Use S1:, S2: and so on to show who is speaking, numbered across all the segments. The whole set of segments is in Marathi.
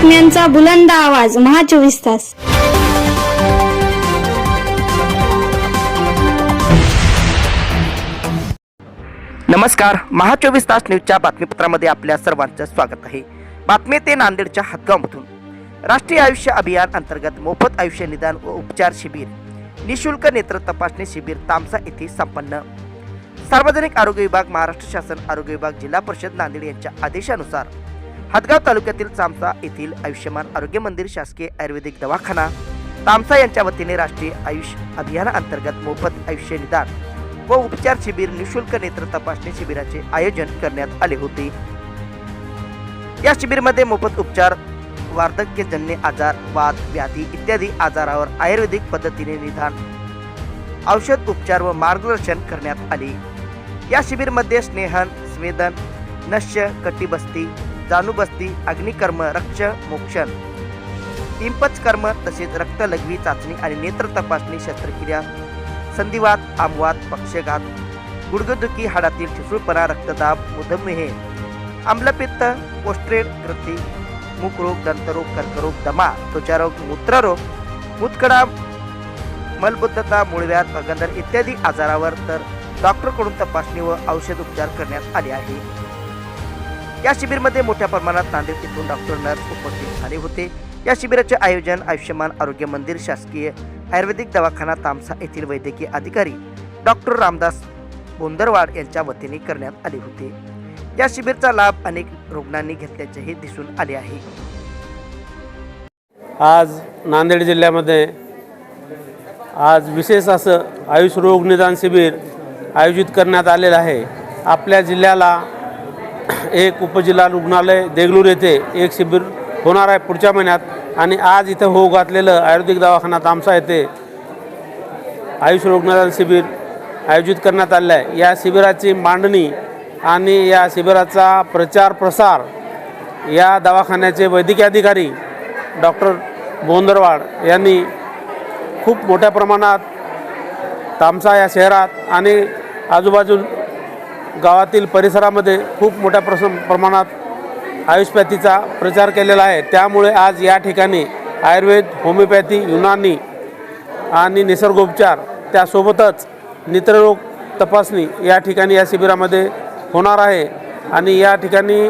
S1: बातम्यांचा बुलंद आवाज महा चोवीस तास.
S2: नमस्कार महा चोवीस तास न्यूजच्या बातमीपत्रामध्ये आपल्या सर्वांचं स्वागत आहे. बातमी ते नांदेडच्या हातगावमधून राष्ट्रीय आयुष्य अभियान अंतर्गत मोफत आयुष्य निदान व उपचार शिबिर. निशुल्क नेत्र तपासणी शिबिर तामसा येथे संपन्न. सार्वजनिक आरोग्य विभाग महाराष्ट्र शासन आरोग्य विभाग जिल्हा परिषद नांदेड यांच्या आदेशानुसार हदगाव तालुक्यातील चामसा येथील आयुष्यमान आरोग्य मंदिर शासकीय आयुर्वेदिक दवाखाना. तामसा यांच्या वतीने राष्ट्रीय आयुष अभियानाअंतर्गत मोफत आयुष्य निदान व उपचार शिबिर निशुल्क नेत्र तपासणी शिबिराचे आयोजन करण्यात आले होते. या शिबिरमध्ये मोफत उपचार वार्धक्यजन्य आजार वाद व्याधी इत्यादी आजारावर आयुर्वेदिक पद्धतीने निदान औषध उपचार व मार्गदर्शन करण्यात आले. या शिबिरमध्ये स्नेहन स्वेदन नश्य कटिबस्ती जाणूबस्ती अग्निकर्म रक्ष मोक्षण. पिंपच कर्म तसेच रक्तलघवी चाचणी आणि नेत्र तपासणी शस्त्रक्रिया. संधिवात आमवात पक्षघात. गुडघेदुखी हाडातील ठिसूळपणा रक्तदाब मधुमेह आम्लपित्त पोस्ट्रेट ग्रंथी मुखरोग दंतरोग कर्करोग दमा त्वचारोग मूत्ररोग. मुतकडा मलबद्धता मुळव्यात अगंदर इत्यादी आजारावर तर डॉक्टरकडून तपासणी व औषध उपचार करण्यात आले आहे या शिबिरमध्ये मोठ्या प्रमाणात नांदेड तिथून डॉक्टर नर्स उपस्थित झाले होते. या शिबिराचे आयोजन आयुष्यमान आरोग्य मंदिर शासकीय आयुर्वेदिक दवाखाना तामसा येथील वैद्यकीय अधिकारी डॉक्टर रामदास बोंदरवाड यांच्या वतीने करण्यात आले होते. या शिबिरचा लाभ अनेक रुग्णांनी घेतल्याचेही दिसून आले आहे.
S3: आज नांदेड जिल्ह्यामध्ये आज विशेष असं आयुष रोग निदान शिबिर आयोजित करण्यात आलेलं आहे. आपल्या जिल्ह्याला एक उपजिल्हा रुग्णालय देगलूर येथे एक शिबिर होणार आहे पुढच्या महिन्यात. आणि आज इथं होऊ घातलेलं आयुर्वेदिक दवाखाना तामसा येथे आयुष रुग्णालय शिबिर आयोजित करण्यात आले आहे. या शिबिराची मांडणी आणि या शिबिराचा प्रचार प्रसार या दवाखान्याचे वैद्यकीय अधिकारी डॉक्टर बोंदरवाड यांनी खूप मोठ्या प्रमाणात तामसा या शहरात आणि आजूबाजू गावातील परिसरामध्ये खूप मोठ्या प्रस प्रमाणात आयुषपॅथीचा प्रचार केलेला आहे. त्यामुळे आज या ठिकाणी आयुर्वेद होमिओपॅथी युनानी आणि निसर्गोपचार त्यासोबतच नेत्ररोग तपासणी या ठिकाणी या शिबिरामध्ये होणार आहे. आणि या ठिकाणी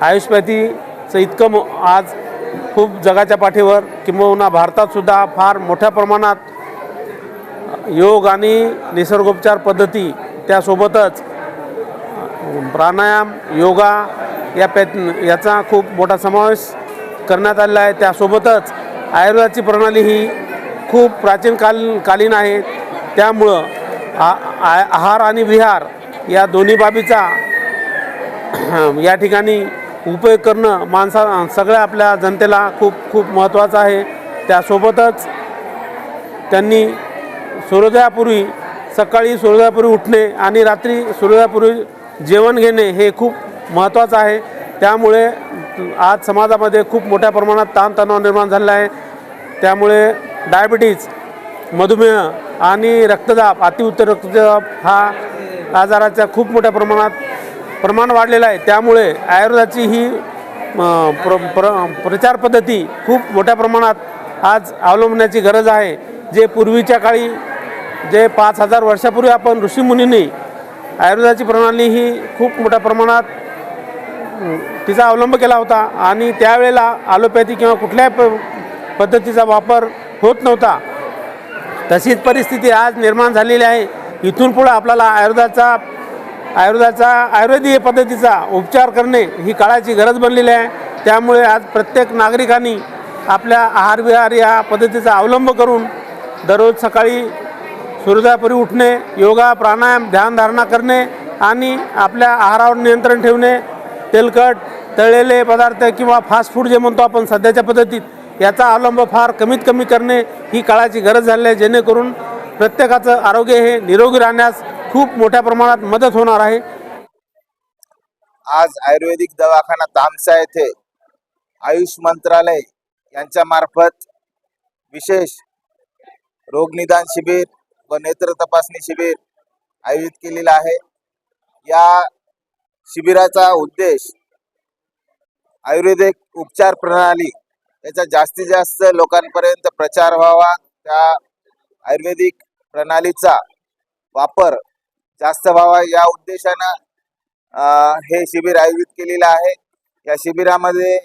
S3: आयुषपॅथीचं इतकं मो आज खूप जगाच्या पाठीवर किंबहुना भारतातसुद्धा फार मोठ्या प्रमाणात योग आणि निसर्गोपचार पद्धती त्यासोबतच प्राणायाम योगा या पे याचा खूप मोठा समावेश करण्यात आलेला आहे. त्यासोबतच आयुर्वेदाची प्रणाली ही खूप प्राचीन काल कालीन आहे. त्यामुळं आ आ- आहार आणि विहार या दोन्ही बाबीचा या ठिकाणी उपयोग करणं माणसा सगळ्या आपल्या जनतेला खूप खूप महत्त्वाचं आहे. त्यासोबतच त्यांनी सूर्योदयापूर्वी सकाळी सूर्योदयापूर्वी उठणे आणि रात्री सूर्योदयापूर्वी जेवण घेणे हे खूप महत्त्वाचं आहे. त्यामुळे आज समाजामध्ये खूप मोठ्या प्रमाणात ताणतणाव निर्माण झालेला आहे. त्यामुळे डायबिटीज मधुमेह आणि रक्तदाब अतिउच्च रक्तदाब हा आजाराच्या खूप मोठ्या प्रमाणात प्रमाण वाढलेलं आहे. त्यामुळे आयुर्वेदाची ही प्र प्र प्रचार पद्धती खूप मोठ्या प्रमाणात आज अवलंबण्याची गरज आहे. जे पूर्वीच्या काळी जे पाच हजार वर्षापूर्वी आपण ऋषीमुनींनी आयुर्वेदाची प्रणाली ही खूप मोठ्या प्रमाणात तिचा अवलंब केला होता आणि त्यावेळेला ॲलोपॅथी किंवा कुठल्याही प पद्धतीचा वापर होत नव्हता. तशीच परिस्थिती आज निर्माण झालेली आहे. इथून पुढं आपल्याला आयुर्वेदाचा आयुर्वेदाचा आयुर्वेदीय पद्धतीचा उपचार करणे ही काळाची गरज बनलेली आहे. त्यामुळे आज प्रत्येक नागरिकांनी आपल्या आहार विहार या पद्धतीचा अवलंब करून दररोज सकाळी सूर्योदयापूर्वी उठणे योगा प्राणायाम ध्यानधारणा करणे आणि आपल्या आहारावर नियंत्रण ठेवणे तेलकट तळलेले पदार्थ किंवा फास्ट फूड जे म्हणतो आपण सध्याच्या पद्धतीत याचा अवलंब फार कमीत कमी करणे ही काळाची गरज झाली आहे. जेणेकरून प्रत्येकाचं आरोग्य हे निरोगी राहण्यास खूप मोठ्या प्रमाणात मदत होणार आहे.
S4: आज आयुर्वेदिक दवाखाना तामसा येथे आयुष मंत्रालय यांच्या मार्फत विशेष रोगनिदान शिबिर व नेत्र तपासणी शिबिर आयोजित केलेलं आहे. या शिबिराचा उद्देश आयुर्वेदिक उपचार प्रणाली याचा जास्तीत जास्त लोकांपर्यंत प्रचार व्हावा. त्या आयुर्वेदिक प्रणालीचा वापर जास्त व्हावा या उद्देशानं हे शिबिर आयोजित केलेलं आहे. या शिबिरामध्ये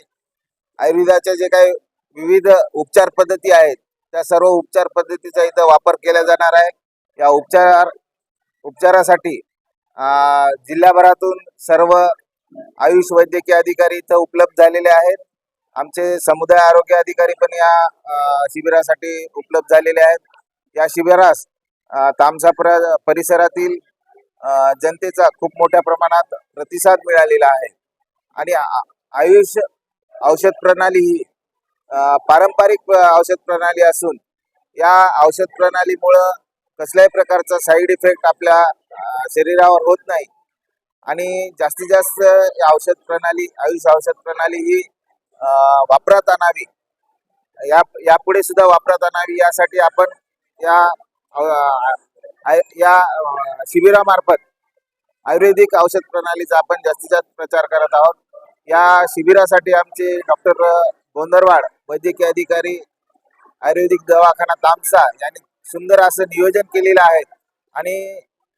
S4: आयुर्वेदाच्या जे काही विविध उपचार पद्धती आहेत त्या सर्व उपचार पद्धतीचा इथं वापर केला जाणार आहे. या उपचार उपचारासाठी जिल्ह्याभरातून जिल्हाभरातून सर्व आयुष वैद्यकीय अधिकारी इथं उपलब्ध झालेले आहेत. आमचे समुदाय आरोग्य अधिकारी पण या शिबिरासाठी उपलब्ध झालेले आहेत. या शिबिरास अं, तामसा प्र- परिसरातील जनतेचा खूप मोठ्या प्रमाणात प्रतिसाद मिळालेला आहे. आणि आयुष औषध प्रणाली ही पारंपरिक औषध प्रणाली असून या औषध प्रणालीमुळं कसल्याही प्रकारचा साईड इफेक्ट आपल्या शरीरावर होत नाही. आणि जास्तीत जास्त या औषध प्रणाली आयुष औषध प्रणाली ही वापरात आणावी. या यापुढे सुद्धा वापरात आणावी. यासाठी आपण या आय- या शिबिरामार्फत आयुर्वेदिक औषध प्रणालीचा आपण जास्तीत जास्त प्रचार करत आहोत. या शिबिरासाठी आमचे डॉक्टर गोंदरवाड वैद्यकीय अधिकारी आयुर्वेदिक दवाखाना तामसा यांनी सुंदर असं नियोजन केलेलं आहे. आणि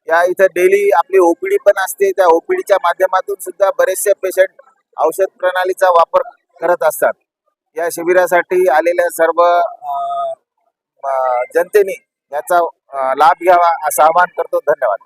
S4: या इथं डेली आपली ओपीडी पण असते. त्या ओपीडीच्या माध्यमातून सुद्धा बरेचसे पेशंट औषध प्रणालीचा वापर करत असतात. या शिबिरासाठी आलेल्या सर्व जनतेने याचा लाभ घ्यावा असं आवाहन करतो. धन्यवाद.